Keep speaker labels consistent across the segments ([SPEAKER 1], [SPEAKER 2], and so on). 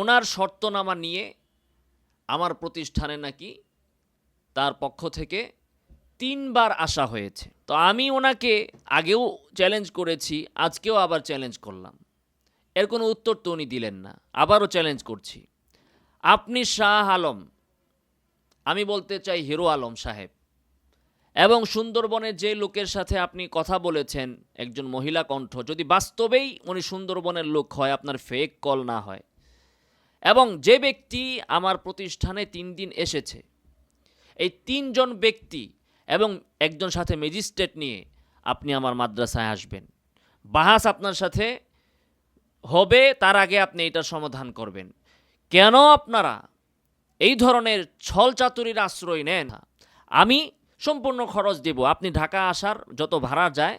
[SPEAKER 1] ওনার শর্তনামা নিয়ে আমার প্রতিষ্ঠানে নাকি তার পক্ষ থেকে তিনবার আসা হয়েছে। তো আমি ওনাকে আগেও চ্যালেঞ্জ করেছি, আজকেও আবার চ্যালেঞ্জ করলাম। এর কোনো উত্তর তো উনি দিলেন না, আবারও চ্যালেঞ্জ করছি। আপনি শাহ আলম, আমি বলতে চাই হিরো আলম সাহেব, এবং সুন্দরবনের যে লোকের সাথে আপনি কথা বলেছেন, একজন মহিলা কণ্ঠ, যদি বাস্তবেই উনি সুন্দরবনের লোক হয়, আপনার ফেক কল না হয় এবং যে ব্যক্তি আমার প্রতিষ্ঠানে তিন দিন এসেছে, এই তিনজন ব্যক্তি এবং একজন সাথে ম্যাজিস্ট্রেট নিয়ে আপনি আমার মাদ্রাসায় আসবেন। বাহাস আপনার সাথে হবে, তার আগে আপনি এটার সমাধান করবেন। কেন আপনারা এই ধরনের ছল চাতুরির আশ্রয় নেন আমি সম্পূর্ণ খরচ দেব। আপনি ঢাকা আসার যত ভাড়া যায়,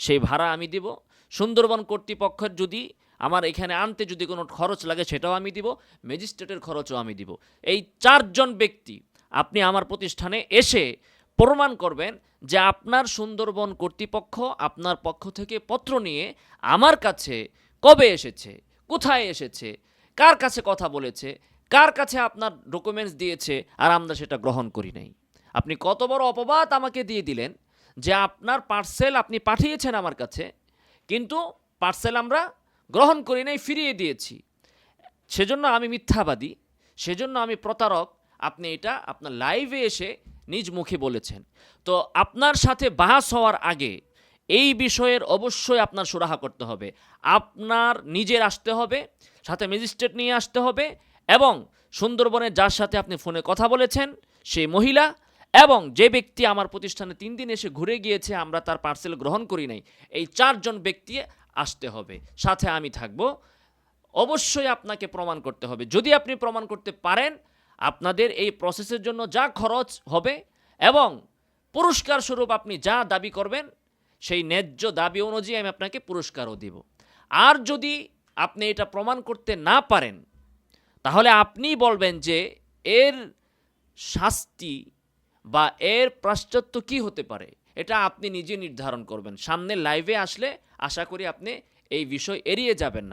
[SPEAKER 1] সেই ভাড়া আমি দিব। সুন্দরবন কর্তৃপক্ষের যদি আমার এখানে আনতে যদি কোনো খরচ লাগে সেটাও আমি দিব, ম্যাজিস্ট্রেটের খরচও আমি দিব। এই চারজন ব্যক্তি আপনি আমার প্রতিষ্ঠানে এসে প্রমাণ করবেন যে আপনার সুন্দরবন কর্তৃপক্ষ আপনার পক্ষ থেকে পত্র নিয়ে আমার কাছে কবে এসেছে, কোথায় এসেছে, কার কাছে কথা বলেছে, কার কাছে আপনার ডকুমেন্টস দিয়েছে আর আমরা সেটা গ্রহণ করি নাই। আপনি কত বড় অপবাদ আমাকে দিয়ে দিলেন যে আপনার পার্সেল আপনি পাঠিয়েছেন আমার কাছে, কিন্তু পার্সেল আমরা গ্রহণ করি নাই, ফিরিয়ে দিয়েছি। সেজন্য আমি মিথ্যাবাদী, সেজন্য আমি প্রতারক। আপনি এটা আপনার লাইভে এসে নিজ মুখে বলেছেন। তো আপনার সাথে বাহাস হওয়ার আগে এই বিষয়ের অবশ্যই আপনার সুরাহা করতে হবে। আপনার নিজের আসতে হবে, সাথে ম্যাজিস্ট্রেট নিয়ে আসতে হবে এবং সুন্দরবনের যার সাথে আপনি ফোনে কথা বলেছেন সেই মহিলা এবং যে ব্যক্তি আমার প্রতিষ্ঠানে তিন দিন এসে ঘুরে গিয়েছে, আমরা তার পার্সেল গ্রহণ করি নাই। এই চারজন ব্যক্তি আসতে হবে, সাথে আমি থাকব। অবশ্যই আপনাকে প্রমাণ করতে হবে। যদি আপনি প্রমাণ করতে পারেন, আপনাদের এই প্রসেসের জন্য যা খরচ হবে এবং পুরস্কার স্বরূপ আপনি যা দাবি করবেন, সেই ন্যায্য দাবি অনুযায়ী আমি আপনাকে পুরস্কারও দিব। আর যদি আপনি এটা প্রমাণ করতে না পারেন, তাহলে আপনি বলবেন যে এর শাস্তি বা এর পাশ্চাত্য কি হতে পারে? এটা আপনি নিজে নির্ধারণ করবেন। সামনে লাইভে আসলে আশা করি আপনি এই বিষয় এড়িয়ে যাবেন না।